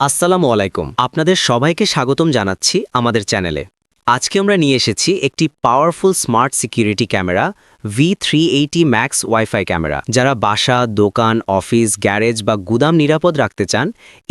আসসালামু আলাইকুম। আপনাদের সবাইকে স্বাগতম জানাচ্ছি আমাদের চ্যানেলে। আজকে আমরা নিয়ে এসেছি একটি powerful smart security camera V three eighty max WiFi camera যারা বাসা, দোকান অফিস গ্যারেজ বা গুদাম নিরাপদ রাখতে চান,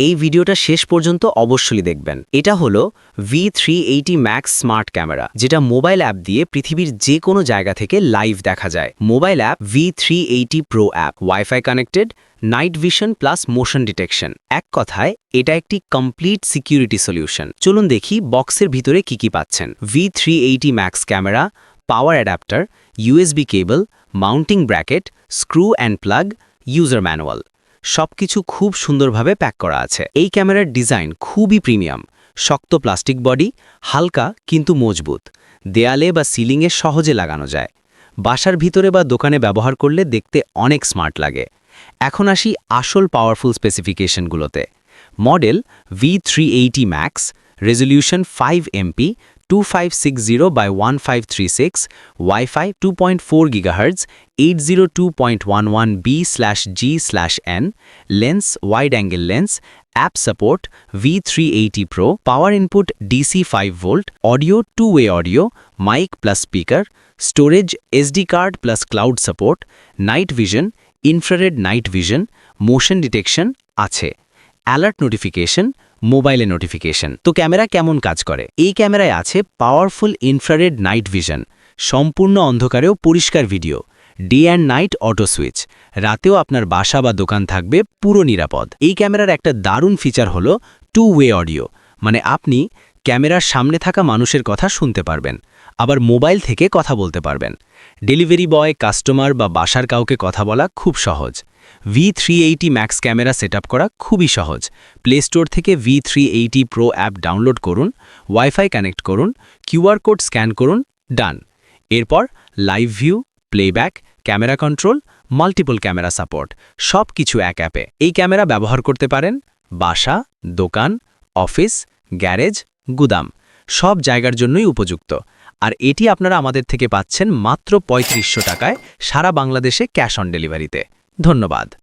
এই ভিডিওটা শেষ পর্যন্ত অবশ্যই দেখবেন। এটা হলো V three eighty max smart camera যেটা মোবাইল অ্যাপ দিয়ে পৃথিবীর যে কোনো জায়গা থেকে লাইভ দেখা যায়। Mobile app V three eighty pro app WiFi connected night vision plus motion detection এক কথায়, এটা একটি কমপ্লিট সিকিউরিটি সলিউশন চলুন দেখি বক্সের ভিতরে কি কি পাচ্ছেন। V three eighty max camera power adapter USB cable mounting bracket screw and plug user manual সবকিছু খুব সুন্দরভাবে প্যাক করা আছে। এই ক্যামেরার ডিজাইন খুবই প্রিমিয়াম শক্ত প্লাস্টিক বডি হালকা কিন্তু মজবুত। দেয়ালে বা সিলিংয়ে সহজে লাগানো যায়। বাসার ভিতরে বা দোকানে ব্যবহার করলে দেখতে অনেক স্মার্ট লাগে। এখন আসি আসল powerful স্পেসিফিকেশনগুলোতে model V three eighty max resolution five MP two five six zero by one five three six WiFi two point four gigahertz eight zero two point one one B slash G slash N lens wide angle lens app support V three eighty pro power input DC five volt audio two way audio mic plus speaker storage SD card plus cloud support night vision infrared night vision motion detection আছে। Alert notification মোবাইলে notification. তো camera কেমন কাজ করে? এই ক্যামেরায় আছে powerful infrared night vision সম্পূর্ণ অন্ধকারেও পরিষ্কার video day and night auto switch রাতেও আপনার বাসা বা দোকান থাকবে পুরো নিরাপদ। এই ক্যামেরার একটা দারুণ ফিচার হলো টু ওয়ে অডিও মানে আপনি ক্যামেরার সামনে থাকা মানুষের কথা শুনতে পারবেন, আবার মোবাইল থেকে কথা বলতে পারবেন। ডেলিভারি বয়, কাস্টমার বা বাসার কাউকে কথা বলা খুব সহজ। V three eighty max camera set করা খুবই সহজ। প্লে স্টোর থেকে V three eighty pro app download করুন ওয়াইফাই কানেক্ট করুন কিউআর কোড স্ক্যান করুন ডান এরপর live view playback camera control multiple camera support সব কিছু এক অ্যাপে এই ক্যামেরা ব্যবহার করতে পারেন বাসা, দোকান অফিস গ্যারেজ গুদাম, সব জায়গার জন্যই উপযুক্ত। আর এটি আপনারা আমাদের থেকে পাচ্ছেন মাত্র পঁয়ত্রিশশো টাকায় সারা বাংলাদেশে ক্যাশ অন ডেলিভারিতে। ধন্যবাদ।